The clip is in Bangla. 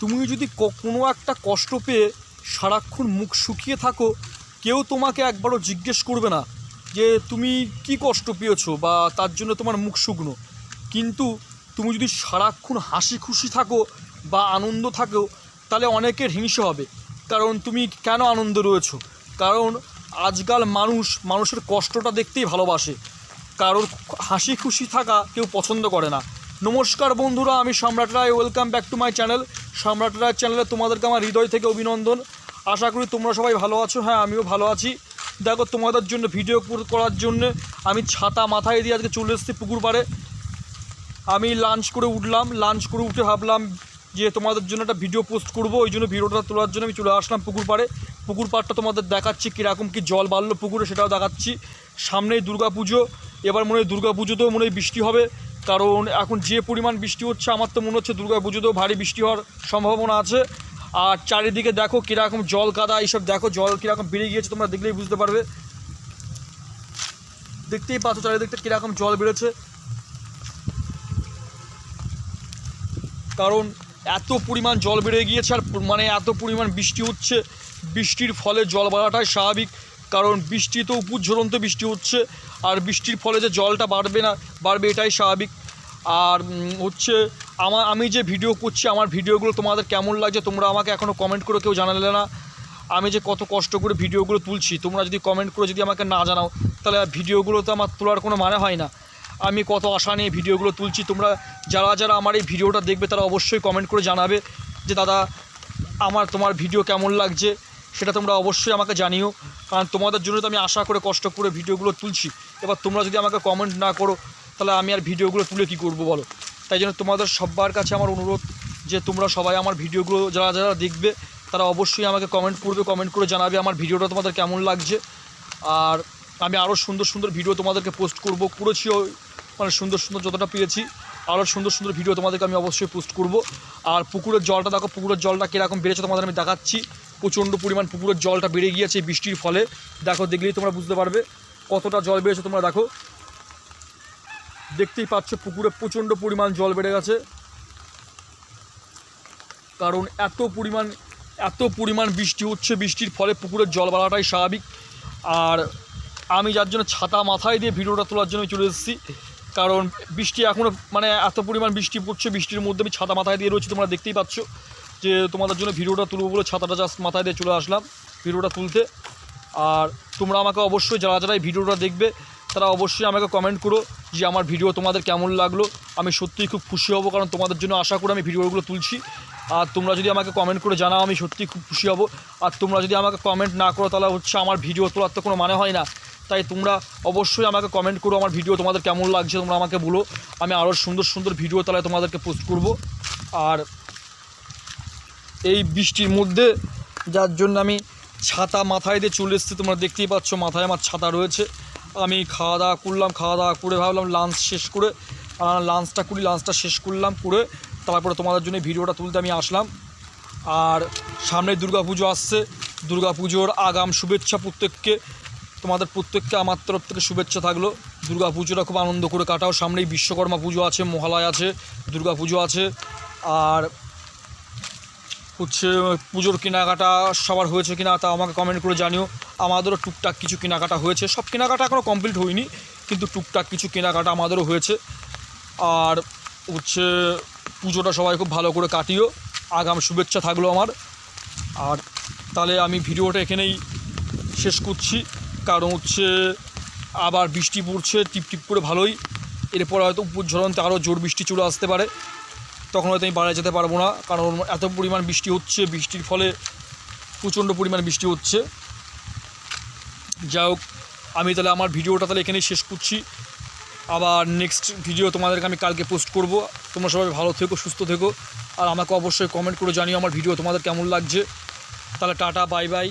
তুমি যদি কোনো একটা কষ্ট পেয়ে সারাক্ষণ মুখ শুকিয়ে থাকো, কেউ তোমাকে একবারও জিজ্ঞেস করবে না যে তুমি কি কষ্ট পেয়েছ বা তার জন্য তোমার মুখ শুকনো। কিন্তু তুমি যদি সারাক্ষণ হাসি খুশি থাকো বা আনন্দ থাকো, তাহলে অনেকের হিংসে হবে। কারণ তুমি কেন আনন্দ রয়েছো? কারণ আজকাল মানুষ মানুষের কষ্টটা দেখতেই ভালোবাসে। কারোর হাসি খুশি থাকা কেউ পছন্দ করে না। নমস্কার বন্ধুরা, আমি Samrat Roy welcome back to my channel Samrat Roy চ্যানেলে তোমাদেরকে আমার হৃদয় থেকে অভিনন্দন। আশা করি তোমরা সবাই ভালো আছো হ্যাঁ আমিও ভালো আছি। দেখো, তোমাদের জন্য ভিডিও করার জন্য আমি ছাতা মাথায় দিয়ে আজকে চলে এসেছি পুকুর পাড়ে। আমি লাঞ্চ করে উঠলাম লাঞ্চ করে উঠে ভাবলাম যে তোমাদের জন্য একটা ভিডিও পোস্ট করব, ওই জন্য ভিডিওটা তোলার জন্য আমি চলে আসলাম পুকুর পাড়ে। পুকুর পাড়টা তোমাদের দেখাচ্ছি কীরকম কী জল বাড়লো পুকুরে, সেটাও দেখাচ্ছি। সামনেই দুর্গা পুজো এবার মনে হয় দুর্গা পুজোতেও মনে হয় বৃষ্টি হবে। কারণ এখন যে পরিমাণ বৃষ্টি হচ্ছে, আমার তো মনে হচ্ছে দুর্গা পুজোতেও ভারী বৃষ্টি হওয়ার সম্ভাবনা আছে। আর চারিদিকে দেখো কীরকম জল কাদা, এইসব দেখো, জল কীরকম বেড়ে গিয়েছে, তোমরা দেখলেই বুঝতে পারবে। দেখতেই পাচ্ছ চারিদিকটা কীরকম জল বেড়েছে কারণ এত পরিমাণ জল বেড়ে গিয়েছে আর মানে এত পরিমাণ বৃষ্টি হচ্ছে, বৃষ্টির ফলে জল বাড়াটাই স্বাভাবিক। কারণ বৃষ্টি তো উপর ঝরন্ত বৃষ্টি হচ্ছে, আর বৃষ্টির ফলে যে জলটা বাড়বে না, বাড়বে এটাই স্বাভাবিক। আর হচ্ছে আমার আমি যে ভিডিও করছি, আমার ভিডিওগুলো তোমাদের কেমন লাগছে, তোমরা আমাকে এখনও কমেন্ট করে কেউ জানালে না। আমি যে কত কষ্ট করে ভিডিওগুলো তুলছি, তোমরা যদি কমেন্ট করে যদি আমাকে না জানাও, তাহলে ভিডিওগুলো তো আমার তোলার কোনো মানে হয় না। আমি কত আশা নিয়ে ভিডিওগুলো তুলছি, তোমরা যারা যারা আমার এই ভিডিওটা দেখবে, তারা অবশ্যই কমেন্ট করে জানাবে যে, দাদা, আমার তোমার ভিডিও কেমন লাগছে? সেটা তোমরা অবশ্যই আমাকে জানিও। কারণ তোমাদের জন্য তো আমি আশা করে কষ্ট করে ভিডিওগুলো তুলছি। এবার তোমরা যদি আমাকে কমেন্ট না করো, তাহলে আমি আর ভিডিওগুলো তুলে কি করব বলো? তাই জন্য তোমাদের সবার কাছে আমার অনুরোধ যে তোমরা সবাই আমার ভিডিওগুলো যারা যারা দেখবে, তারা অবশ্যই আমাকে কমেন্ট করবে কমেন্ট করে জানাবে আমার ভিডিওটা তোমাদের কেমন লাগছে। আর আমি আরও সুন্দর সুন্দর ভিডিও তোমাদেরকে পোস্ট করব। করেছিও মানে সুন্দর সুন্দর যতটা পেয়েছি আরও সুন্দর সুন্দর ভিডিও তোমাদেরকে আমি অবশ্যই পোস্ট করব। আর পুকুরের জলটা দেখো, পুকুরের জলটা কীরকম বেড়েছে তোমাদের আমি দেখাচ্ছি। প্রচণ্ড পরিমাণ পুকুরের জলটা বেড়ে গিয়েছে বৃষ্টির ফলে। দেখো, দেখলেই তোমরা বুঝতে পারবে কতটা জল বেড়েছে। তোমরা দেখো, দেখতেই পাচ্ছ পুকুরে প্রচণ্ড পরিমাণ জল বেড়ে গেছে। কারণ এত পরিমাণ এত পরিমাণ বৃষ্টি হচ্ছে, বৃষ্টির ফলে পুকুরের জল বাড়াটাই স্বাভাবিক। আর আমি যার জন্য ছাতা মাথায় দিয়ে ভিডিওটা তোলার জন্য চলে এসেছি। কারণ বৃষ্টি এখনও মানে এত পরিমাণ বৃষ্টি পড়ছে, বৃষ্টির মধ্যে আমি ছাতা মাথায় দিয়ে রয়েছি, তোমরা দেখতেই পাচ্ছ। যে তোমাদের জন্য ভিডিওটা তুলবো বলে ছাতাটা জাস্ট মাথায় দিয়ে চলে আসলাম ভিডিওটা তুলতে। আর তোমরা আমাকে অবশ্যই যারা যারা এই ভিডিওটা দেখবে, তারা অবশ্যই আমাকে কমেন্ট করো যে আমার ভিডিও তোমাদের কেমন লাগল। আমি সত্যিই খুব খুশি হব কারণ তোমাদের জন্য আশা করে আমি ভিডিওগুলো তুলছি। আর তোমরা যদি আমাকে কমেন্ট করে জানাও, আমি সত্যিই খুব খুশি হব। আর তোমরা যদি আমাকে কমেন্ট না করো, তাহলে হচ্ছে আমার ভিডিও তোলার তো কোনো মানে হয় না। তাই তোমরা অবশ্যই আমাকে কমেন্ট করো আমার ভিডিও তোমাদের কেমন লাগছে, তোমরা আমাকে বলো। আমি আরও সুন্দর সুন্দর ভিডিও তাহলে তোমাদেরকে পোস্ট করব। আর এই বৃষ্টির মধ্যে, যার জন্য আমি ছাতা মাথায় দিয়ে চলে এসেছি, তোমরা দেখতেই পাচ্ছ মাথায় আমার ছাতা রয়েছে। আমি খাওয়া দাওয়া করলাম, খাওয়া দাওয়া করে ভাবলাম লাঞ্চ শেষ করে লাঞ্চটা করি লাঞ্চটা শেষ করলাম, করে তারপরে তোমাদের জন্য ভিডিওটা তুলতে আমি আসলাম। আর সামনে দুর্গা পুজো আসছে দুর্গা পুজোর আগাম শুভেচ্ছা প্রত্যেককে, তোমাদের প্রত্যেককে আমার তরফ থেকে শুভেচ্ছা থাকল। দুর্গা পুজোটা খুব আনন্দ করে কাটাও, সামনেই বিশ্বকর্মা পুজো আছে, মহালয় আছে দুর্গা পুজো আছে, আর হচ্ছে পুজোর কেনাকাটা সবার হয়েছে কিনা তা আমাকে কমেন্ট করে জানিও। আমাদেরও টুকটাক কিছু কেনাকাটা হয়েছে। সব কেনাকাটা এখনও কমপ্লিট হয়নি, কিন্তু টুকটাক কিছু কেনাকাটা আমাদেরও হয়েছে। আর হচ্ছে, পুজোটা সবাই খুব ভালো করে কাটিও। আগাম শুভেচ্ছা থাকল আমার। আর তাহলে আমি ভিডিওটা এখানেই শেষ করছি। কারণ হচ্ছে, আবার বৃষ্টি পড়ছে টিপ টিপ করে ভালোই। এরপর হয়তো উপর ঝরনতে আরও জোর বৃষ্টি চলে আসতে পারে। তখন হয়তো আমি বাইরে যেতে পারব না, কারণ এত পরিমাণ বৃষ্টি হচ্ছে, বৃষ্টির ফলে প্রচণ্ড পরিমাণ বৃষ্টি হচ্ছে। যাই হোক, আমি তাহলে আমার ভিডিওটা তাহলে এখানেই শেষ করছি। আবার নেক্সট ভিডিও তোমাদেরকে আমি কালকে পোস্ট করব। তোমরা সবাই ভালো থেকো, সুস্থ থেকো। আর আমাকে অবশ্যই কমেন্ট করে জানিও আমার ভিডিও তোমাদের কেমন লাগছে। তাহলে টাটা বাই বাই